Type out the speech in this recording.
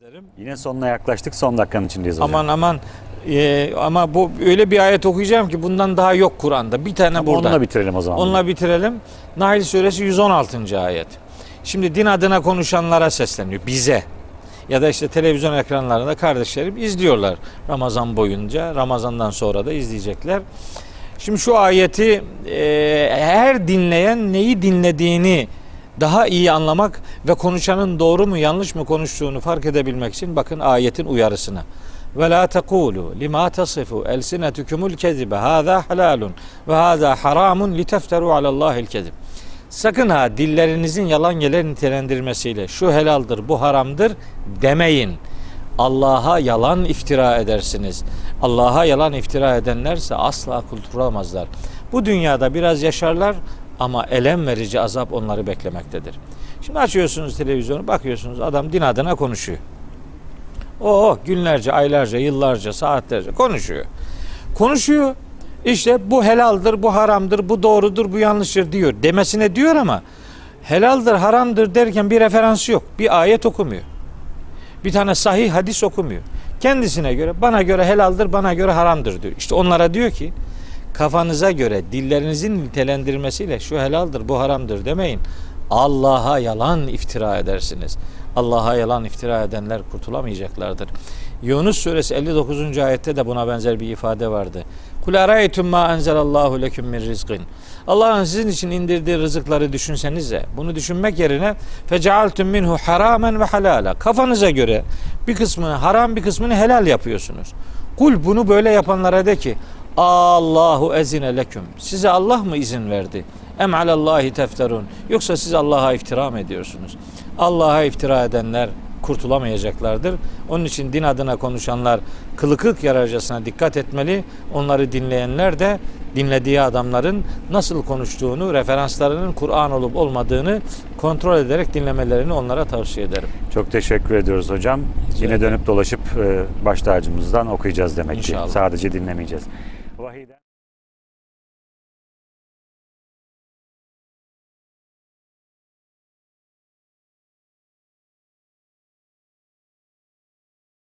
ederim. Yine sonuna yaklaştık. Son dakikanın içindeyiz hocam. Aman aman Ee, ama bu öyle bir ayet okuyacağım ki bundan daha yok Kur'an'da. Bir tane Tamam, burada. Onunla bitirelim o zaman. Onunla bitirelim. Nahl suresi 116. ayet. Şimdi din adına konuşanlara sesleniyor. Bize. Ya da işte televizyon ekranlarında kardeşlerim izliyorlar Ramazan boyunca. Ramazandan sonra da izleyecekler. Şimdi şu ayeti e, her dinleyen neyi dinlediğini daha iyi anlamak ve konuşanın doğru mu yanlış mı konuştuğunu fark edebilmek için bakın ayetin uyarısına. Ve la tekulu lima tasifu elsinetukumul kezibe hâzâ halalun ve hâzâ haramun litefteru alallâhil kezib. Sakın ha dillerinizin yalan yere nitelendirmesiyle şu helaldir bu haramdır demeyin. Allah'a yalan iftira edersiniz. Allah'a yalan iftira edenlerse asla kurtulamazlar. Bu dünyada biraz yaşarlar ama elem verici azap onları beklemektedir. Şimdi açıyorsunuz televizyonu bakıyorsunuz adam din adına konuşuyor. O günlerce, aylarca, yıllarca, saatlerce konuşuyor. Konuşuyor. İşte bu helaldir, bu haramdır, bu doğrudur, bu yanlıştır diyor. Demesine diyor ama helaldir, haramdır derken bir referansı yok. Bir ayet okumuyor. Bir tane sahih hadis okumuyor. Kendisine göre, bana göre helaldir, bana göre haramdır diyor. İşte onlara diyor ki kafanıza göre dillerinizin nitelendirmesiyle şu helaldir, bu haramdır demeyin. Allah'a yalan iftira edersiniz. Allah'a yalan iftira edenler kurtulamayacaklardır. Yunus suresi 59. ayette de buna benzer bir ifade vardı. Kul araytum ma enzelallahu leküm min rizqin. Allah'ın sizin için indirdiği rızıkları düşünsenize. Bunu düşünmek yerine fecealtum minhu haramen ve halala. Kafanıza göre bir kısmını haram bir kısmını helal yapıyorsunuz. Kul bunu böyle yapanlara de ki Allahu ezine leküm. Size Allah mı izin verdi? Em alallahi tefterun. Yoksa siz Allah'a iftira mı ediyorsunuz? Allah'a iftira edenler kurtulamayacaklardır. Onun için din adına konuşanlar kılı kırk yararcasına dikkat etmeli. Onları dinleyenler de dinlediği adamların nasıl konuştuğunu, referanslarının Kur'an olup olmadığını kontrol ederek dinlemelerini onlara tavsiye ederim. Çok teşekkür ediyoruz hocam. Yine dönüp dolaşıp e, baş tacımızdan okuyacağız demek İnşallah. ki. Sadece dinlemeyeceğiz.